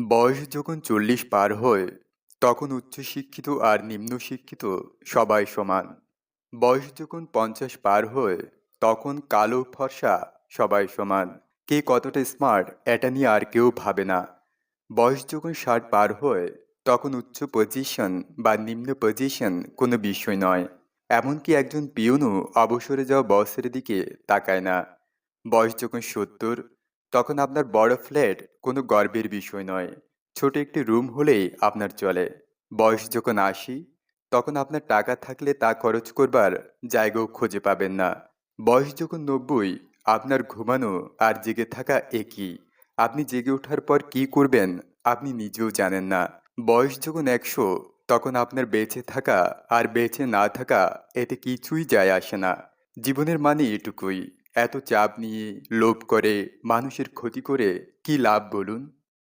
বয়স যখন চল্লিশ পার হয়, তখন উচ্চশিক্ষিত আর নিম্ন শিক্ষিত সবাই সমান। বয়স যখন পঞ্চাশ পার হয়, তখন কালো ফর্সা সবাই সমান। কে কতটা স্মার্ট এটা নিয়ে আর কেউ ভাবে না। বয়স যখন ষাট পার হয়, তখন উচ্চ পজিশন বা নিম্ন পজিশন কোনো বিষয় নয়। এমনকি একজন পিয়নও অবসরে যাওয়া বয়সের দিকে তাকায় না। বয়স যখন সত্তর তখন আপনার বড় ফ্ল্যাট কোনো গর্বের বিষয় নয়। ছোট একটি রুম হলেই আপনার চলে। বয়স যখন আশি, তখন আপনার টাকা থাকলে তা খরচ করবার জায়গাও খুঁজে পাবেন না। বয়স যখন নব্বই, আপনার ঘুমানো আর জেগে থাকা একই। আপনি জেগে ওঠার পর কি করবেন আপনি নিজেও জানেন না। বয়স যখন একশো, তখন আপনার বেঁচে থাকা আর বেঁচে না থাকা এতে কিছুই যায় আসে না। জীবনের মানে এটুকুই। এত চাপ নিয়ে লোভ করে মানুষের ক্ষতি করে কি লাভ বলুন?